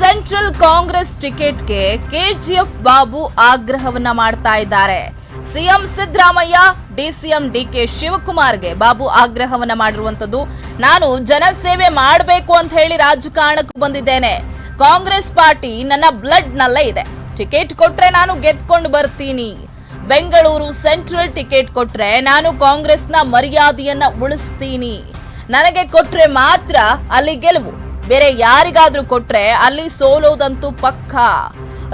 Central Congress ಟಿಕೆಟ್ಗೆ KGF Babu ಆಗ್ರಹವನ್ನ ಮಾಡ್ತಾ ಇದ್ದಾರೆ. ಸಿಎಂ ಸಿದ್ದರಾಮಯ್ಯ, ಡಿಸಿಎಂ ಡಿಕೆ ಶಿವಕುಮಾರ್ಗೆ ಬಾಬು ಆಗ್ರಹವನ್ನ ಮಾಡಿರುವಂತದ್ದು ನಾನು ಜನಸೇವೆ ಮಾಡಬೇಕು ಅಂತ ಹೇಳಿ ರಾಜಕಾರಣಕ್ಕೂ ಬಂದಿದ್ದೇನೆ. ಕಾಂಗ್ರೆಸ್ ಪಾರ್ಟಿ ನನ್ನ ಬ್ಲಡ್ ನಲ್ಲೇ ಇದೆ. ಟಿಕೆಟ್ ಕೊಟ್ರೆ ನಾನು ಗೆದ್ಕೊಂಡು ಬರ್ತೀನಿ. ಬೆಂಗಳೂರು ಸೆಂಟ್ರಲ್ ಟಿಕೆಟ್ ಕೊಟ್ರೆ ನಾನು ಕಾಂಗ್ರೆಸ್ನ ಮರ್ಯಾದೆಯನ್ನ ಉಳಿಸ್ತೀನಿ. ನನಗೆ ಕೊಟ್ರೆ ಮಾತ್ರ ಅಲ್ಲಿ ಗೆಲುವು. ಬೇರೆ ಯಾರಿಗಾದ್ರೂ ಕೊಟ್ರೆ ಅಲ್ಲಿ ಸೋಲೋದಂತೂ ಪಕ್ಕ.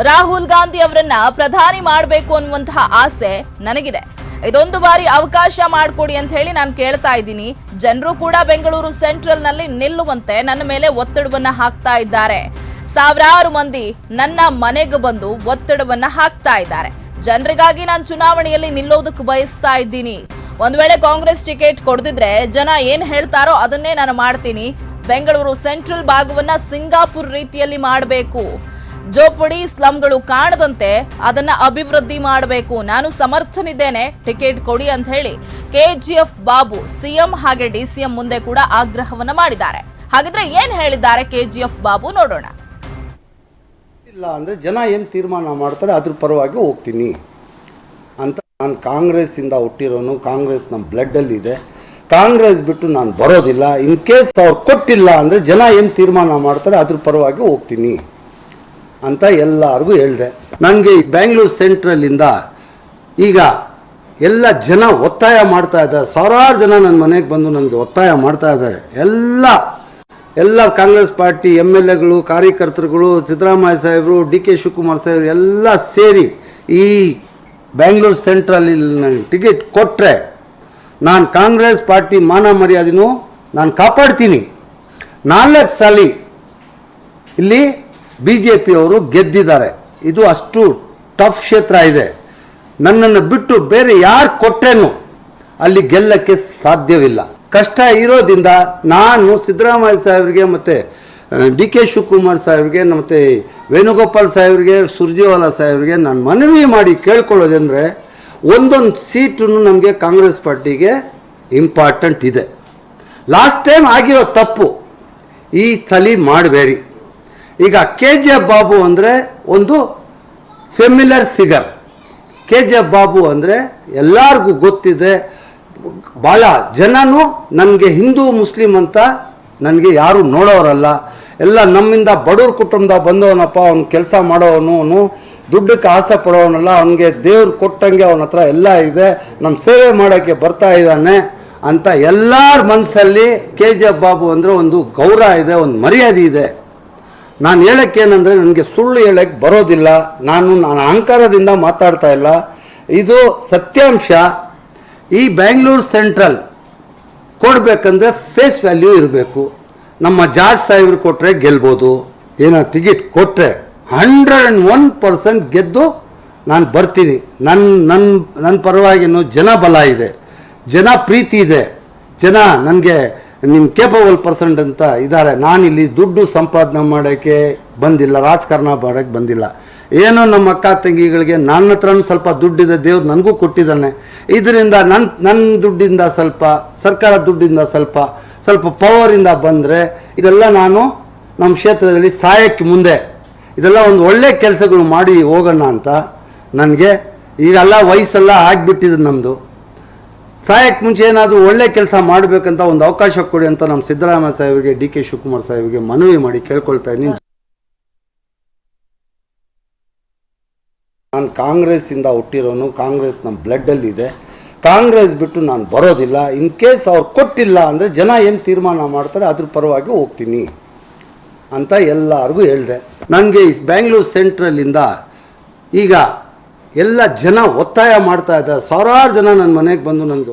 ರಾಹುಲ್ ಗಾಂಧಿ ಅವರನ್ನ ಪ್ರಧಾನಿ ಮಾಡಬೇಕು ಅನ್ನುವಂತಹ ಆಸೆ ನನಗಿದೆ. ಇದೊಂದು ಬಾರಿ ಅವಕಾಶ ಮಾಡಿಕೊಡಿ ಅಂತ ಹೇಳಿ ನಾನು ಕೇಳ್ತಾ ಇದ್ದೀನಿ. ಜನರು ಕೂಡ ಬೆಂಗಳೂರು ಸೆಂಟ್ರಲ್ನಲ್ಲಿ ನಿಲ್ಲುವಂತೆ ನನ್ನ ಮೇಲೆ ಒತ್ತಡವನ್ನ ಹಾಕ್ತಾ ಇದ್ದಾರೆ. ಸಾವಿರಾರು ಮಂದಿ ನನ್ನ ಮನೆಗೆ ಬಂದು ಒತ್ತಡವನ್ನ ಹಾಕ್ತಾ ಇದ್ದಾರೆ. ಜನರಿಗಾಗಿ ನಾನು ಚುನಾವಣೆಯಲ್ಲಿ ನಿಲ್ಲೋದಕ್ಕೆ ಬಯಸ್ತಾ ಇದ್ದೀನಿ. ಒಂದ್ ವೇಳೆ ಕಾಂಗ್ರೆಸ್ ಟಿಕೆಟ್ ಕೊಡದಿದ್ರೆ ಜನ ಏನ್ ಹೇಳ್ತಾರೋ ಅದನ್ನೇ ನಾನು ಮಾಡ್ತೀನಿ. ಬೆಂಗಳೂರು ಸೆಂಟ್ರಲ್ ಭಾಗವನ್ನ ಸಿಂಗಾಪುರ್ ರೀತಿಯಲ್ಲಿ ಮಾಡಬೇಕು. ಜೋಪಡಿ, ಸ್ಲಮ್ಗಳು ಕಾಣದಂತೆ ಅದನ್ನ ಅಭಿವೃದ್ಧಿ ಮಾಡಬೇಕು. ನಾನು ಸಮರ್ಥನಿದ್ದೇನೆ, ಟಿಕೆಟ್ ಕೊಡಿ ಅಂತ ಹೇಳಿ ಕೆಜಿಎಫ್ ಬಾಬು ಸಿಎಂ ಹಾಗೆ ಡಿಸಿಎಂ ಮುಂದೆ ಕೂಡ ಆಗ್ರಹವನ್ನ ಮಾಡಿದ್ದಾರೆ. ಹಾಗಿದ್ರೆ ಏನ್ ಹೇಳಿದ್ದಾರೆ ಕೆಜಿಎಫ್ ಬಾಬು ನೋಡೋಣ. ಇಲ್ಲ ಅಂದರೆ ಜನ ಏನು ತೀರ್ಮಾನ ಮಾಡ್ತಾರೆ ಅದ್ರ ಪರವಾಗಿ ಹೋಗ್ತೀನಿ. ಅಂತ ನಾನು ಕಾಂಗ್ರೆಸ್ಸಿಂದ ಹುಟ್ಟಿರೋನು ಕಾಂಗ್ರೆಸ್ ನಮ್ಮ ಬ್ಲಡ್ಡಲ್ಲಿದೆ ಕಾಂಗ್ರೆಸ್ ಬಿಟ್ಟು ನಾನು ಬರೋದಿಲ್ಲ ಇನ್ ಕೇಸ್ ಅವ್ರು ಕೊಟ್ಟಿಲ್ಲ ಅಂದರೆ ಜನ ಏನು ತೀರ್ಮಾನ ಮಾಡ್ತಾರೆ ಅದ್ರ ಪರವಾಗಿ ಹೋಗ್ತೀನಿ ಅಂತ ಎಲ್ಲರಿಗೂ ಹೇಳಿದೆ. ನನಗೆ ಬ್ಯಾಂಗ್ಳೂರು ಸೆಂಟ್ರಲ್ಲಿಂದ ಈಗ ಎಲ್ಲ ಜನ ಒತ್ತಾಯ ಮಾಡ್ತಾ ಇದ್ದಾರೆ. ಸಾವಿರಾರು ಜನ ನನ್ನ ಮನೆಗೆ ಬಂದು ನನಗೆ ಒತ್ತಾಯ ಮಾಡ್ತಾ ಇದ್ದಾರೆ. ಎಲ್ಲ ಎಲ್ಲ ಕಾಂಗ್ರೆಸ್ ಪಾರ್ಟಿ ಎಂ ಎಲ್ ಎಗಳು, ಕಾರ್ಯಕರ್ತರುಗಳು, ಸಿದ್ದರಾಮಯ್ಯ ಸಾಹೇಬರು, ಡಿ ಕೆ ಶಿವಕುಮಾರ್ ಸಾಹೇಬರು ಎಲ್ಲ ಸೇರಿ ಈ ಬ್ಯಾಂಗ್ಳೂರು ಸೆಂಟ್ರಲ್ಲಿ ನನಗೆ ಟಿಕೆಟ್ ಕೊಟ್ಟರೆ ನಾನು ಕಾಂಗ್ರೆಸ್ ಪಾರ್ಟಿ ಮಾನ ಮರ್ಯಾದೆನೂ ನಾನು ಕಾಪಾಡ್ತೀನಿ. ನಾಲ್ಕು ಸಲ ಇಲ್ಲಿ ಬಿ ಜೆ ಪಿಯವರು ಗೆದ್ದಿದ್ದಾರೆ. ಇದು ಅಷ್ಟು ಟಫ್ ಕ್ಷೇತ್ರ ಇದೆ. ನನ್ನನ್ನು ಬಿಟ್ಟು ಬೇರೆ ಯಾರು ಕೊಟ್ಟೇನು ಅಲ್ಲಿ ಗೆಲ್ಲಕ್ಕೆ ಸಾಧ್ಯವಿಲ್ಲ. ಕಷ್ಟ ಇರೋದ್ರಿಂದ ನಾನು ಸಿದ್ದರಾಮಯ್ಯ ಸಾಹೇಬ್ರಿಗೆ ಮತ್ತು ಡಿ ಕೆ ಶಿವಕುಮಾರ್ ಸಾಹೇಬ್ರಿಗೆ ಮತ್ತು ವೇಣುಗೋಪಾಲ್ ಸಾಹೇಬ್ರಿಗೆ, ಸುರ್ಜೇವಾಲಾ ಸಾಹೇಬ್ರಿಗೆ ನಾನು ಮನವಿ ಮಾಡಿ ಕೇಳ್ಕೊಳ್ಳೋದಂದರೆ ಒಂದೊಂದು ಸೀಟು ನಮಗೆ ಕಾಂಗ್ರೆಸ್ ಪಾರ್ಟಿಗೆ ಇಂಪಾರ್ಟೆಂಟ್ ಇದೆ. ಲಾಸ್ಟ್ ಟೈಮ್ ಆಗಿರೋ ತಪ್ಪು ಈ ತಲಿ ಮಾಡಬೇಡಿ. ಈಗ ಕೆ ಜಿ ಎಫ್ ಬಾಬು ಅಂದರೆ ಒಂದು familiar figure K G F Babu ಅಂದರೆ ಎಲ್ಲರಿಗೂ ಗೊತ್ತಿದೆ. ಭಾಳ ಜನನು ನನಗೆ ಹಿಂದೂ, ಮುಸ್ಲಿಂ ಅಂತ ನನಗೆ ಯಾರು ನೋಡೋರಲ್ಲ. ಎಲ್ಲ ನಮ್ಮಿಂದ ಬಡವ್ರ ಕುಟುಂಬದ ಬಂದವನಪ್ಪ, ಅವ್ನು ಕೆಲಸ ಮಾಡೋವನು ದುಡ್ಡಕ್ಕೆ ಆಸೆ ಪಡೋವನಲ್ಲ ಅವನಿಗೆ ದೇವ್ರು ಕೊಟ್ಟಂಗೆ ಅವನ ಹತ್ರ ಎಲ್ಲ ಇದೆ ನಮ್ಮ ಸೇವೆ ಮಾಡೋಕ್ಕೆ ಬರ್ತಾ ಇದ್ದಾನೆ ಅಂತ ಎಲ್ಲರ ಮನಸ್ಸಲ್ಲಿ ಕೆ ಜಿ ಎಫ್ ಬಾಬು ಅಂದರೆ ಒಂದು ಗೌರವ ಇದೆ, ಒಂದು ಮರ್ಯಾದೆ ಇದೆ. ನಾನು ಹೇಳೋಕ್ಕೇನೆಂದರೆ ನನಗೆ ಸುಳ್ಳು ಹೇಳಕ್ಕೆ ಬರೋದಿಲ್ಲ, ನಾನು ನಾನು ಅಹಂಕಾರದಿಂದ ಮಾತಾಡ್ತಾ ಇಲ್ಲ. ಇದು ಸತ್ಯಾಂಶ. ಈ ಬ್ಯಾಂಗ್ಳೂರು ಸೆಂಟ್ರಲ್ ಕೊಡಬೇಕಂದ್ರೆ ಫೇಸ್ ವ್ಯಾಲ್ಯೂ ಇರಬೇಕು. ನಮ್ಮ ಜಾರ್ಜ್ ಸಾಹೇಬ್ರು ಕೊಟ್ಟರೆ ಗೆಲ್ಬೋದು ಏನೋ ಟಿಕೆಟ್ ಕೊಟ್ಟರೆ ಹಂಡ್ರೆಡ್ ಆ್ಯಂಡ್ ಒನ್ ಪರ್ಸೆಂಟ್ ಗೆದ್ದು ನಾನು ಬರ್ತೀನಿ. ನನ್ನ ನನ್ನ ನನ್ನ ಪರವಾಗಿನೂ ಜನ ಬಲ ಇದೆ. ಜನ ಪ್ರೀತಿ ಇದೆ. ಜನ ನನಗೆ ನಿಮ್ಮ ಕೇಪಬಲ್ ಪರ್ಸೆಂಟ್ ಅಂತ ಇದ್ದಾರೆ. ನಾನಿಲ್ಲಿ ದುಡ್ಡು ಸಂಪಾದನೆ ಮಾಡೋಕ್ಕೆ ಬಂದಿಲ್ಲ, ರಾಜಕಾರಣ ಮಾಡೋಕ್ಕೆ ಬಂದಿಲ್ಲ. ಏನೋ ನಮ್ಮ ಅಕ್ಕ ತಂಗಿಗಳಿಗೆ ನನ್ನ ಹತ್ರನೂ ಸ್ವಲ್ಪ ದುಡ್ಡಿದೆ, ದೇವ್ರು ನನಗೂ ಕೊಟ್ಟಿದ್ದಾನೆ. ಇದರಿಂದ ನನ್ನ ನನ್ನ ದುಡ್ಡಿಂದ ಸ್ವಲ್ಪ, ಸರ್ಕಾರ ದುಡ್ಡಿಂದ ಸ್ವಲ್ಪ ಸ್ವಲ್ಪ ಪವರಿಂದ ಬಂದರೆ ಇದೆಲ್ಲ ನಾನು ನಮ್ಮ ಕ್ಷೇತ್ರದಲ್ಲಿ ಸಹಾಯಕ್ಕೆ ಮುಂದೆ. ಇದೆಲ್ಲ ಒಂದು ಒಳ್ಳೆ ಕೆಲಸಗಳು ಮಾಡಿ ಹೋಗೋಣ ಅಂತ ನನಗೆ. ಈಗೆಲ್ಲ ವಯಸ್ಸೆಲ್ಲ ಆಗಿಬಿಟ್ಟಿದೆ ನಮ್ಮದು ಸಾಯಕ್ಕೆ ಮುಂಚೆ ಏನಾದರೂ ಒಳ್ಳೆ ಕೆಲಸ ಮಾಡಬೇಕಂತ ಒಂದು ಅವಕಾಶ ಕೊಡಿ ಅಂತ ನಮ್ಮ ಸಿದ್ದರಾಮಯ್ಯ ಸಾಹೇಬ್ಗೆ ಡಿ ಕೆ ಶಿವಕುಮಾರ್ ಸಾಹೇಬ್ಗೆ ಮನವಿ ಮಾಡಿ ಕೇಳ್ಕೊಳ್ತಾ ಇದ್ದೀನಿ. ನಾನು ಕಾಂಗ್ರೆಸ್ಸಿಂದ ಹುಟ್ಟಿರೋನು, ಕಾಂಗ್ರೆಸ್ ನಮ್ಮ ಬ್ಲಡ್ಡಲ್ಲಿದೆ ಕಾಂಗ್ರೆಸ್ ಬಿಟ್ಟು ನಾನು ಬರೋದಿಲ್ಲ. ಇನ್ ಕೇಸ್ ಅವ್ರು ಕೊಟ್ಟಿಲ್ಲ ಅಂದರೆ ಜನ ಏನು ತೀರ್ಮಾನ ಮಾಡ್ತಾರೆ ಅದ್ರ ಪರವಾಗಿ ಹೋಗ್ತೀನಿ. ಅಂತ ಎಲ್ಲರಿಗೂ ಹೇಳಿದೆ. ನನಗೆ ಈ ಬ್ಯಾಂಗ್ಳೂರು ಸೆಂಟ್ರಲ್ಲಿಂದ ಈಗ ಎಲ್ಲ ಜನ ಒತ್ತಾಯ ಮಾಡ್ತಾ ಇದ್ದಾರೆ. ಸಾವಿರಾರು ಜನ ನನ್ನ ಮನೆಗೆ ಬಂದು ನನಗೆ